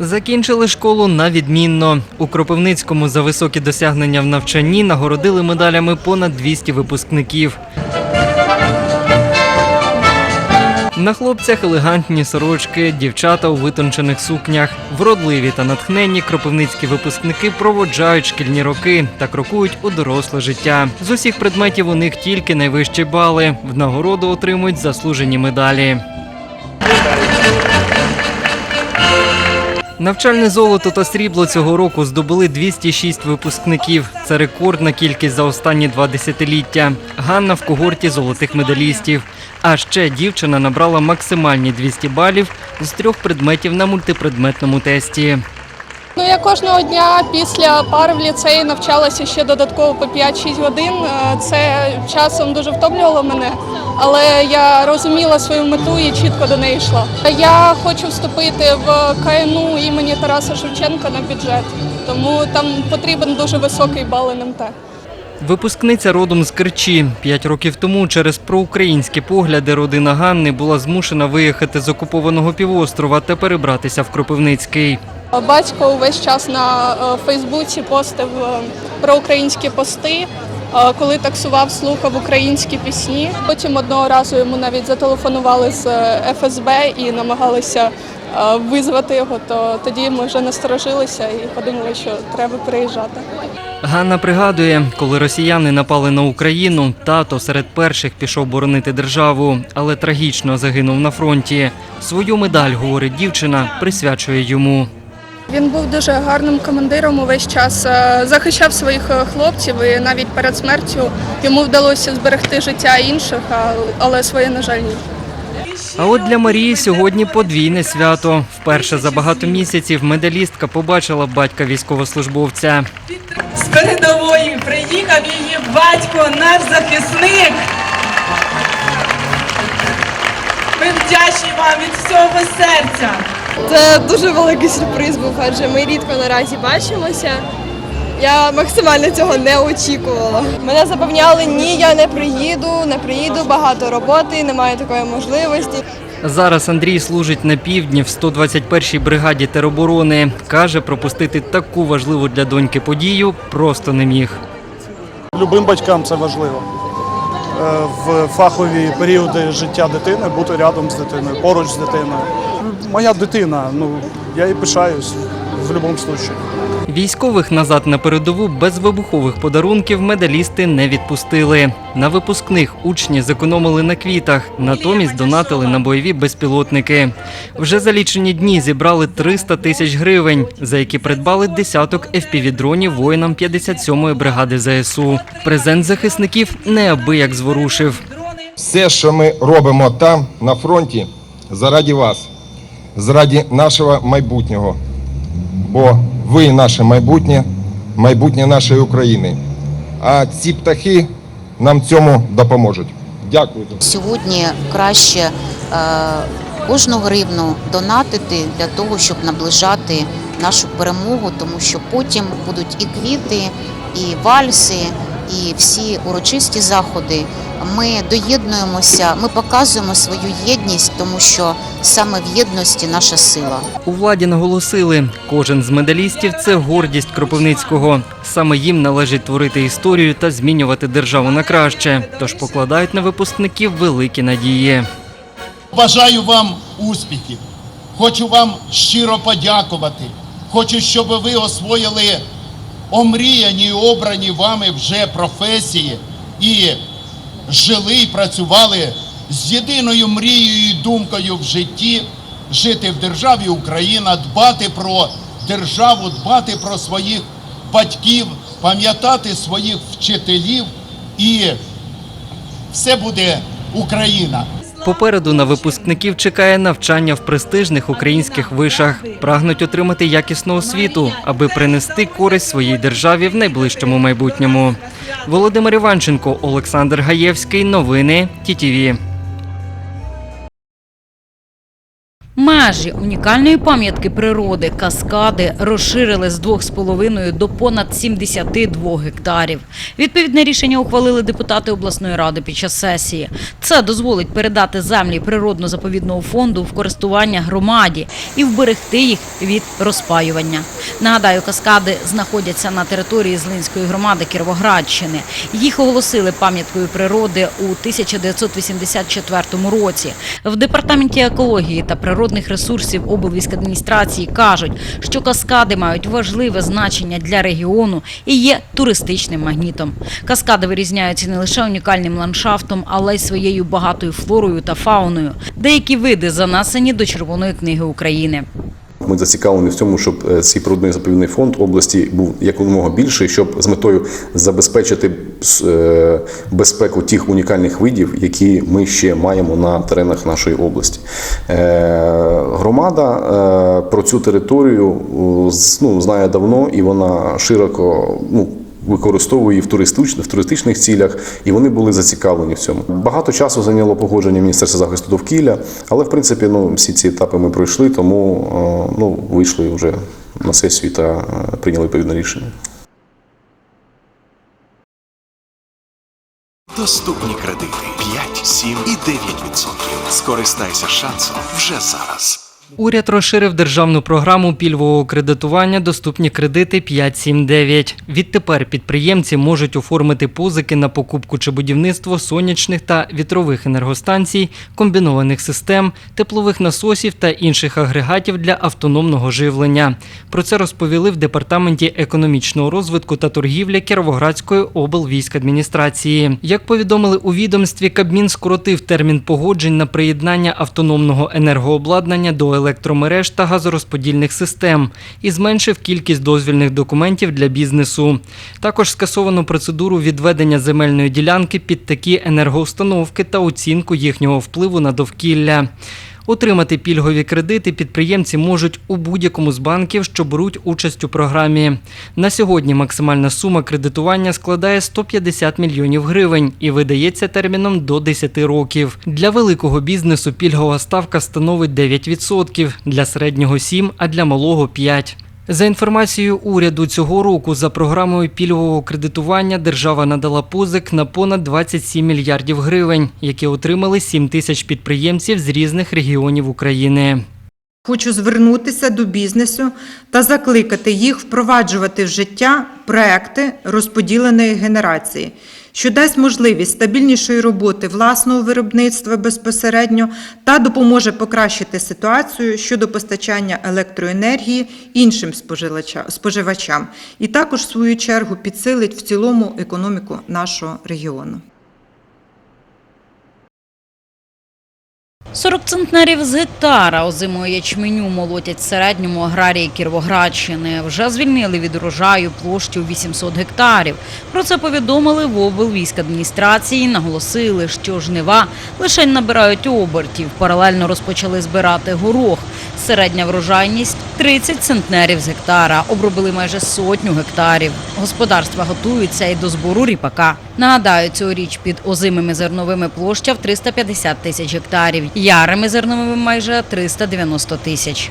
Закінчили школу на відмінно. У Кропивницькому за високі досягнення в навчанні нагородили медалями понад 200 випускників. На хлопцях елегантні сорочки, дівчата у витончених сукнях. Вродливі та натхненні кропивницькі випускники проводжають шкільні роки та крокують у доросле життя. З усіх предметів у них тільки найвищі бали. В нагороду отримують заслужені медалі. Навчальне золото та срібло цього року здобули 206 випускників. Це рекордна кількість за останні два десятиліття. Ганна в когорті золотих медалістів. А ще дівчина набрала максимальні 200 балів з трьох предметів на мультипредметному тесті. Ну, я кожного дня після пар в ліцеї навчалася ще додатково по 5-6 годин. Е, Це часом дуже втомлювало мене, але я розуміла свою мету і чітко до неї йшла. Я хочу вступити в КНУ імені Тараса Шевченка на бюджет, тому там потрібен дуже високий бал НМТ. Випускниця родом з Керчі. П'ять років тому через проукраїнські погляди родина Ганни була змушена виїхати з окупованого півострова та перебратися в Кропивницький. Батько увесь час на е, Фейсбуці постив е, про українські пости. е, Коли таксував, слухав українські пісні. Потім одного разу йому навіть зателефонували з ФСБ і намагалися визвати його. То тоді ми вже насторожилися і подумали, що треба переїжджати. Ганна пригадує, коли росіяни напали на Україну, тато серед перших пішов боронити державу, але трагічно загинув на фронті. Свою медаль, говорить дівчина, присвячує йому. Він був дуже гарним командиром увесь час, е, захищав своїх е, хлопців і навіть перед смертю йому вдалося зберегти життя інших, але своє, на жаль, ні. А от для Марії сьогодні подвійне свято. Вперше за багато місяців медалістка побачила батька військовослужбовця. З передової приїхав її батько, наш захисник. Ми вдячні вам від всього серця. Це дуже великий сюрприз був, адже ми рідко наразі бачимося. Я максимально цього не очікувала. Мене запевняли, ні, я не приїду, не приїду, багато роботи, немає такої можливості. Зараз Андрій служить на півдні в 121-й бригаді тероборони. Каже, пропустити таку важливу для доньки подію просто не міг. Любим батькам це важливо. Е, В фахові періоди життя дитини бути рядом з дитиною, поруч з дитиною. Моя дитина, ну я їй пишаюсь в будь-якому випадку. Військових назад на передову без вибухових подарунків медалісти не відпустили. На випускних учні зекономили на квітах, натомість донатили на бойові безпілотники. Вже за лічені дні зібрали 300 тисяч гривень, за які придбали десяток FPV-дронів воїнам 57-ї бригади ЗСУ. Презент захисників неабияк зворушив. Все, що ми робимо там, на фронті, заради вас, заради нашого майбутнього. Бо ви наше майбутнє, майбутнє нашої України. А ці птахи нам цьому допоможуть. Дякую. Сьогодні краще е, кожну гривну донатити для того, щоб наближати нашу перемогу, тому що потім будуть і квіти, і вальси, і всі урочисті заходи. Ми доєднуємося, ми показуємо свою єдність, тому що саме в єдності наша сила. У владі наголосили, кожен з медалістів це гордість Кропивницького. Саме їм належить творити історію та змінювати державу на краще. Тож покладають на випускників великі надії. Бажаю вам успіхів. Хочу вам щиро подякувати. Хочу, щоб ви освоїли омріяні і обрані вами вже професії і жили і працювали з єдиною мрією і думкою в житті жити в державі Україна, дбати про державу, дбати про своїх батьків, пам'ятати своїх вчителів і все буде Україна. Попереду на випускників чекає навчання в престижних українських вишах. Прагнуть отримати якісну освіту, аби принести користь своїй державі в найближчому майбутньому. Володимир Іванченко, Олександр Гаєвський. Новини ТІТІВІ. Межі унікальної пам'ятки природи каскади розширили з 2,5 до понад 72 гектарів. Відповідне рішення ухвалили депутати обласної ради під час сесії. Це дозволить передати землі природно-заповідного фонду в користування громаді і вберегти їх від розпаювання. Нагадаю, каскади знаходяться на території Злинської громади Кіровоградщини. Їх оголосили пам'яткою природи у 1984 році. В департаменті екології та природних ресурсів облвійськадміністрації кажуть, що каскади мають важливе значення для регіону і є туристичним магнітом. Каскади вирізняються не лише унікальним ландшафтом, але й своєю багатою флорою та фауною. Деякі види занесені до Червоної книги України. Ми зацікавлені в цьому, щоб е, цей природний заповідний фонд області був якомога більший, щоб з метою забезпечити е, безпеку тих унікальних видів, які ми ще маємо на теренах нашої області. Е, Громада про цю територію ну, знає давно і вона широко ну, використовує в туристичних, в туристичних цілях, і вони були зацікавлені в цьому. Багато часу зайняло погодження Міністерства захисту довкілля, але в принципі ну, всі ці етапи ми пройшли, тому е, ну, вийшли вже на сесію та е, прийняли відповідне рішення. Доступні кредити 5, 7 і 9%. Скористайся шансом вже зараз. Уряд розширив державну програму пільгового кредитування Доступні кредити 579. Відтепер підприємці можуть оформити позики на покупку чи будівництво сонячних та вітрових енергостанцій, комбінованих систем, теплових насосів та інших агрегатів для автономного живлення. Про це розповіли в департаменті економічного розвитку та торгівлі Кіровоградської облвійськадміністрації. Як повідомили у відомстві, Кабмін скоротив термін погоджень на приєднання автономного енергообладнання до електромереж та газорозподільних систем і зменшив кількість дозвільних документів для бізнесу. Також скасовано процедуру відведення земельної ділянки під такі енергоустановки та оцінку їхнього впливу на довкілля. Отримати пільгові кредити підприємці можуть у будь-якому з банків, що беруть участь у програмі. На сьогодні максимальна сума кредитування складає 150 мільйонів гривень і видається терміном до 10 років. Для великого бізнесу пільгова ставка становить 9%, для середнього 7%, а для малого 5%. За інформацією уряду, цього року за програмою пільгового кредитування держава надала позик на понад 27 мільярдів гривень, які отримали 7 тисяч підприємців з різних регіонів України. Хочу звернутися до бізнесу та закликати їх впроваджувати в життя проекти розподіленої генерації, що дасть можливість стабільнішої роботи власного виробництва безпосередньо та допоможе покращити ситуацію щодо постачання електроенергії іншим споживача- споживачам, і також, в свою чергу, підсилить в цілому економіку нашого регіону. 40 центнерів з гектара озимого ячменю молотять середньому аграрії Кіровоградщини. Вже звільнили від урожаю площу 800 гектарів. Про це повідомили в облвійськадміністрації. Наголосили, що жнива лише набирають обертів. Паралельно розпочали збирати горох. Середня врожайність 30 центнерів з гектара. Обробили майже сотню гектарів. Господарства готуються і до збору ріпака. Нагадаю, цьогоріч під озимими зерновими площа в 350 тисяч гектарів, ярими зерновими майже 390 тисяч.